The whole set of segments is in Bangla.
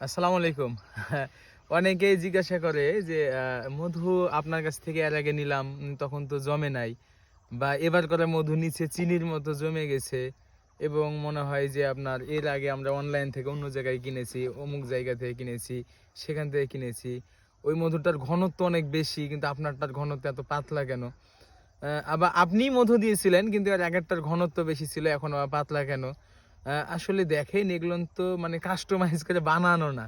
আসসালামু আলাইকুম। অনেকেই জিজ্ঞাসা করে যে মধু আপনার কাছ থেকে এর আগে নিলাম, তখন তো জমে নাই। বা এবার করে মধু নিচে চিনির মতো জমে গেছে এবং মনে হয় যে আপনার এর আগে আমরা অনলাইন থেকে অন্য জায়গায় কিনেছি, অমুক জায়গা থেকে কিনেছি, সেখান থেকে কিনেছি। ওই মধুটার ঘনত্ব অনেক বেশি, কিন্তু আপনারটার ঘনত্ব এত পাতলা কেন? আবার আপনিই মধু দিয়েছিলেন, কিন্তু এক একটার ঘনত্ব বেশি ছিল, এখন আবার পাতলা কেন? আসলে দেখেন এগুলো তো মানে কাস্টমাইজ করে বানানো না।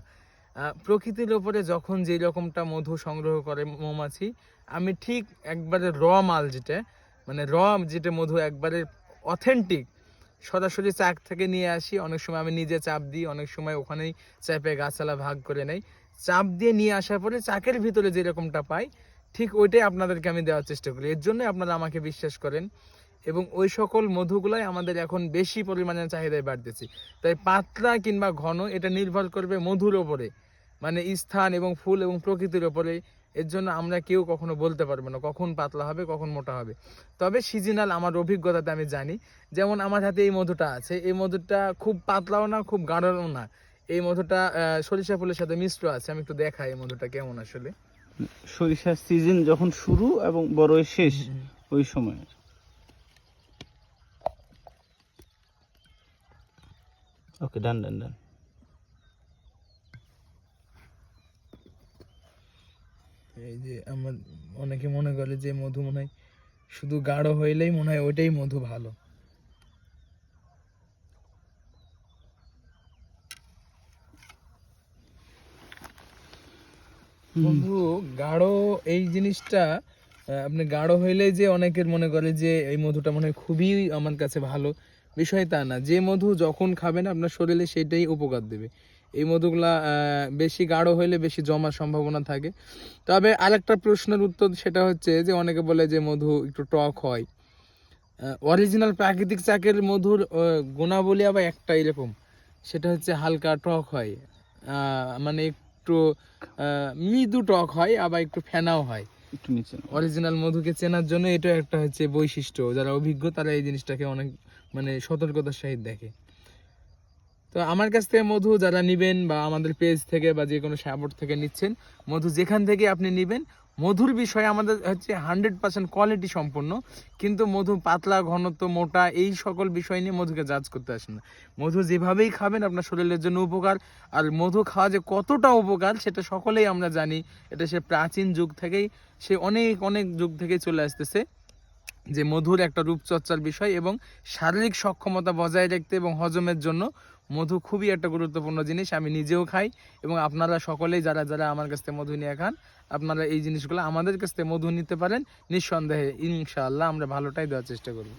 প্রকৃতির ওপরে যখন যেই রকমটা মধু সংগ্রহ করে মৌমাছি, আমি ঠিক একবারে র মাল যেটা মানে র যেটা মধু একবারে অথেন্টিক সরাসরি চাক থেকে নিয়ে আসি। অনেক সময় আমি নিজে চাপ দিই, অনেক সময় ওখানেই চাপে গাছালা ভাগ করে নেই। চাপ দিয়ে নিয়ে আসার পরে চাকের ভিতরে যেরকমটা পাই, ঠিক ওইটাই আপনাদেরকে আমি দেওয়ার চেষ্টা করি। এর জন্য আপনারা আমাকে বিশ্বাস করেন এবং ওই সকল মধুগুলাই আমাদের এখন বেশি পরিমাণে চাহিদায় বাড়তেছে। তাই পাতলা কিংবা ঘন এটা নির্ভর করবে মধুর ওপরে মানে স্থান এবং ফুল এবং প্রকৃতির ওপরে। এর জন্য আমরা কেউ কখনো বলতে পারব না কখন পাতলা হবে কখন মোটা হবে। তবে সিজনাল আমার অভিজ্ঞতাতে আমি জানি যেমন আমার হাতে এই মধুটা আছে এই মধুটা খুব পাতলাও না খুব গাঢ়ও না। এই মধুটা সরিষা ফুলের সাথে মিশ্র আছে আমি একটু দেখাই এই মধুটা কেমন আসলে। সরিষার সিজন যখন শুরু এবং বড়ই শেষ ওই সময়। ওকে ডান ডান ডান এই যে আমার অনেকে মনে করে যে মধু মনে হয় শুধু গাঢ় হইলেই মনে হয় ওইটাই মধু ভালো। বন্ধু গাঢ় এই জিনিসটা আপনি গাঢ় হইলে যে অনেকের মনে করে যে এই মধুটা মনে হয় খুবই আমার কাছে ভালো। বিষয় তা না। যে মধু যখন খাবেন আপনার শরীরে সেটাই উপকার দেবে। এই মধুগুলা বেশি গাঢ় হইলে বেশি জমার সম্ভাবনা থাকে। তবে আরেকটা প্রশ্নের উত্তর সেটা হচ্ছে যে অনেকে বলে যে মধু একটু টক হয়। অরিজিনাল প্রাকৃতিক চাকের মধুর গুণাবলী আবার একটা এরকম। সেটা হচ্ছে হালকা টক হয়। মানে একটু মৃদু টক হয় আবার একটু ফেনাও হয়। অরিজিনাল মধুকে চেনার জন্য এটা একটা হচ্ছে বৈশিষ্ট্য। যারা অভিজ্ঞ তারা এই জিনিসটাকে অনেক মানে সতর্কতার সহিত দেখে। তো আমার কাছ থেকে মধু যারা নিবেন বা আমাদের পেজ থেকে বা যে কোনো সাপোর্ট থেকে নিচ্ছেন, মধু যেখান থেকে আপনি নিবেন, মধুর বিষয়ে আমাদের হচ্ছে হান্ড্রেড পার্সেন্ট কোয়ালিটি সম্পন্ন কিন্তু মধু পাতলা, ঘনত্ব, মোটা, এই সকল বিষয় নিয়ে মধুকে জাজ করতে আসেন না। মধু যেভাবেই খাবেন, আপনার শরীরের জন্য উপকার, আর মধু খাওয়া যে কতটা উপকার, সেটা সকলেই আমরা জানি, এটা সে প্রাচীন যুগ থেকেই, সে অনেক অনেক যুগ থেকেই চলে আসতেছে। যে মধুর একটা রূপচর্চার বিষয় এবং শারীরিক সক্ষমতা বজায় রাখতে এবং হজমের জন্য মধু খুবই একটা গুরুত্বপূর্ণ জিনিস। আমি নিজেও খাই এবং আপনারা সকলেই যারা যারা আমার কাছ থেকে মধু নিয়ে খান, আপনারা এই জিনিসগুলো আমাদের কাছ থেকে মধু নিতে পারেন। নিঃসন্দেহে ইনশাআল্লাহ আমরা ভালোটাই দেওয়ার চেষ্টা করব।